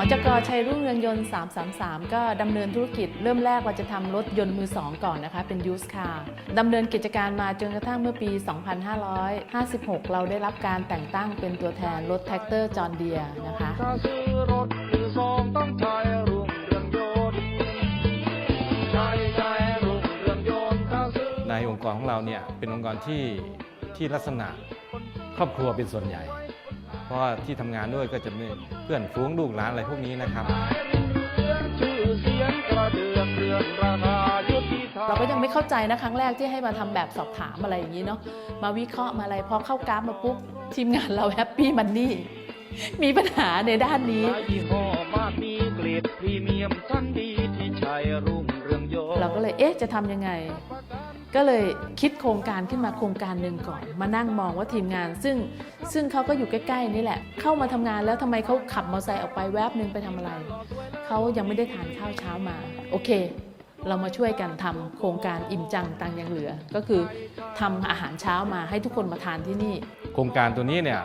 อจกชัยรุ่งเรืองยนต์ 333 ก็ดำเนินธุรกิจเริ่มแรกว่าจะทำรถยนต์มือสองก่อนนะคะ เป็นยูสคาร์ดำเนินกิจการมาจนกระทั่งเมื่อปี 2556 เราได้รับการแต่งตั้งเป็นตัวแทนรถแท็กเตอร์จอห์นเดียนะคะถ้าซื้อรถมือสองต้องใช้รุ่งเรืองยนต์ใช้ใช้รุ่งเรืองยนต์ถ้าซื้อในองค์กรของเราเนี่ยเป็นองค์กรที่ที่ลักษณะครอบครัวเป็นส่วนใหญ่ เพราะที่ทำงานด้วยก็จะมีเพื่อนฝูงลูกหลานอะไรพวกนี้นะครับเราก็ยังไม่เข้าใจนะครั้งแรกที่ให้มาทำแบบสอบถามอะไรอย่างนี้เนาะมาวิเคราะห์มาอะไรพอเข้ากราฟมาปุ๊บทีมงานเราแฮปปี้มันนี่มีปัญหาในด้านนี้ เรดพรีเมียมชั้นดีที่ใช้รุ่งเรืองยนต์เราก็เลยเอ๊ะจะทำยังไง ก็เลยคิดโครงการขึ้นมาโครงการหนึ่งก่อน มานั่งมองว่าทีมงาน ซึ่งซึ่งเขาก็อยู่ใกล้ๆนี่แหละ เข้ามาทำงานแล้วทำไมเขาขับมอเตอร์ไซค์ออกไปแวบหนึ่งไปทำอะไรเขายังไม่ได้ทานข้าวเช้ามา โอเค เรามาช่วยกันทำโครงการอิ่มจังตังยังเหลือ ก็คือทำอาหารเช้ามาให้ทุกคนมาทานที่นี่ โครงการตัวนี้เนี่ย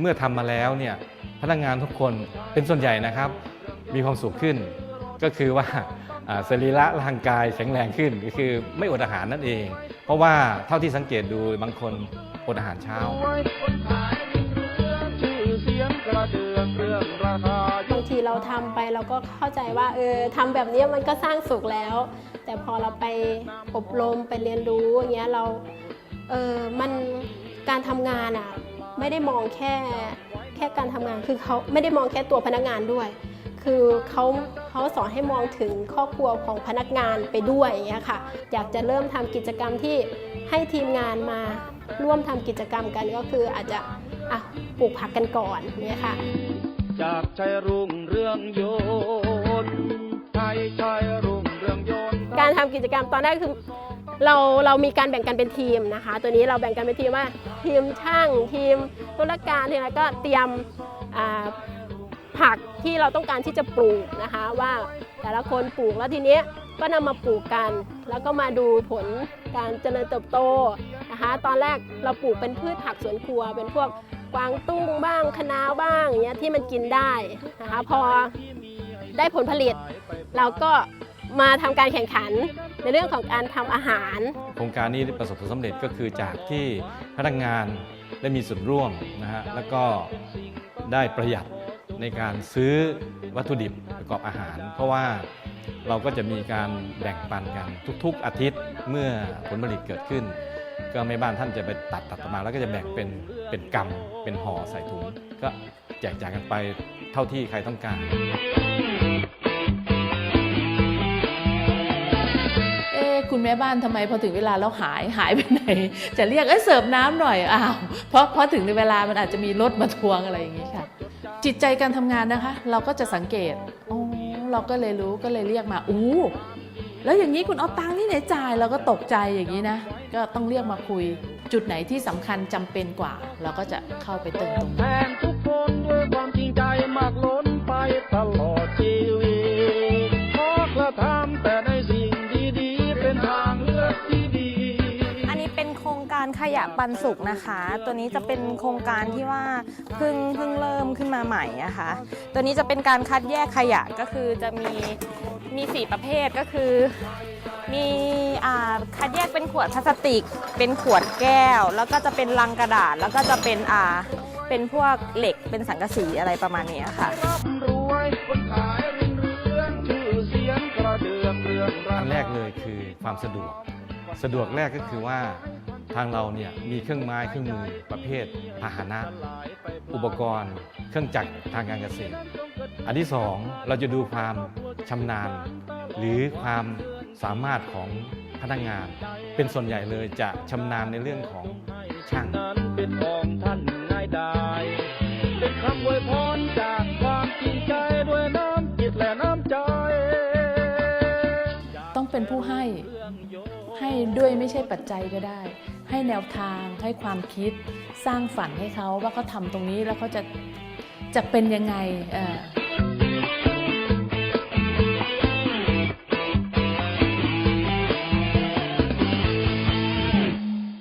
เมื่อทำมาแล้วเนี่ยพนักงานทุกคนเป็นส่วนใหญ่นะครับ มีความสุขขึ้น ก็คือว่าสรีระร่างกายแข็งแรงขึ้นก็คือไม่อดอาหารนั่นเอง เพราะว่าเท่าที่สังเกตดูบางคนอดอาหารเช้าเราคายุบางทีเราทำไปเราก็เข้าใจว่าเออทำแบบนี้มันก็สร้างสุขแล้ว แต่พอเราไปอบรมไปเรียนรู้อย่างเงี้ยเราเออมันการทำงานอะไม่ได้มองแค่แค่การทำงานคือเขาไม่ได้มองแค่ตัวพนักงานด้วย คือเขา เขาสอนให้มองถึงครอบครัวของพนักงานไปด้วยอย่างเงี้ยค่ะ อยากจะเริ่มทำกิจกรรมที่ให้ทีมงานมาร่วมทำกิจกรรมกันก็คืออาจจะอะปลูกผักกันก่อนเนี่ยค่ะ จากชัยรุ่งเรืองยนต์ไทยชัยรุ่งเรืองยนต์การทำกิจกรรมตอนแรกคือเราเรามีการแบ่งกันเป็นทีมนะคะ ตัวนี้เราแบ่งกันเป็นทีมว่าทีมช่างทีมธุรการทีมอะไรก็เตรียมอ่า ผักที่เราต้องการที่จะปลูกนะคะว่าแต่ละคนปลูกแล้วทีนี้ก็นำมาปลูกกัน แล้วก็มาดูผลการเจริญเติบโตนะคะตอนแรกเราปลูกเป็นพืชผักสวนครัว เป็นพวกกวางตุ้งบ้างคะน้าบ้างอย่างเงี้ยที่มันกินได้นะคะพอได้ผลผลิต เราก็มาทำการแข่งขันในเรื่องของการทำอาหาร โครงการนี้ประสบผลสำเร็จก็คือจากที่พนักงานได้มีส่วนร่วมนะฮะแล้วก็ได้ประหยัด ในการซื้อวัตถุดิบประกอบอาหาร เพราะว่าเราก็จะมีการแบ่งปันกันทุกๆอาทิตย์เมื่อผลผลิตเกิดขึ้น ก็แม่บ้านท่านจะไปตัดตัดออกมา แล้วก็จะแบ่งเป็นเป็นกำเป็นห่อใส่ถุง ก็แจกจ่ายกันไปเท่าที่ใครต้องการเอ๊คุณแม่บ้านทำไมพอถึงเวลาแล้วหายหายไปไหน จะเรียกเอ้ยเสิร์ฟน้ำหน่อยอ้าวเพราะเพราะถึงในเวลามันอาจจะมีรถมาทวงอะไรอย่างนี้ค่ะ จิตใจการทำงานนะคะ เราก็จะสังเกตอ๋อเราก็เลยรู้ก็เลยเรียกมาอู้แล้วอย่างนี้คุณเอาตังค์ที่ไหนจ่ายเราก็ตกใจอย่างนี้นะ ก็ต้องเรียกมาคุย จุดไหนที่สำคัญจำเป็นกว่า เราก็จะเข้าไปเติมตรงนั้น การขยะปันสุกนะคะ ตัวนี้จะเป็นโครงการที่ว่าเพิ่งเพิ่งเริ่มขึ้นมาใหม่นะคะ ตัวนี้จะเป็นการคัดแยกขยะก็คือจะมีมีสี่ประเภทก็คือ มีอคัดแยกเป็นขวดพลาสติก เป็นขวดแก้ว แล้วก็จะเป็นลังกระดาษ แล้วก็จะเป็นอ่าเป็นพวกเหล็กเป็นสังกะสีอะไรประมาณนี้ค่ะคนขายรุ่งเรืองชื่อเสียงกระเดืองเรืองอันแรกเลยคือความสะดวก สะดวกแรกก็คือว่า ทางเราเนี่ยมีเครื่องไม้เครื่องมือประเภทพาหนะ อุปกรณ์ เครื่องจักรทางการเกษตร อันที่สองเราจะดูความชำนาญ หรือความสามารถของพนักงาน เป็นส่วนใหญ่เลยจะชำนาญในเรื่องของช่างเป็นของท่านง่ายดายเป็นคำอวยพรจากความจริงใจด้วยน้ำจิตและน้ำใจ ต้องเป็นผู้ให้ ให้ด้วยไม่ใช่ปัจจัยก็ได้ ให้แนวทางให้ความคิดสร้างฝันให้เขาว่าเขาทำตรงนี้แล้วเขาจะจะเป็นยังไงเออ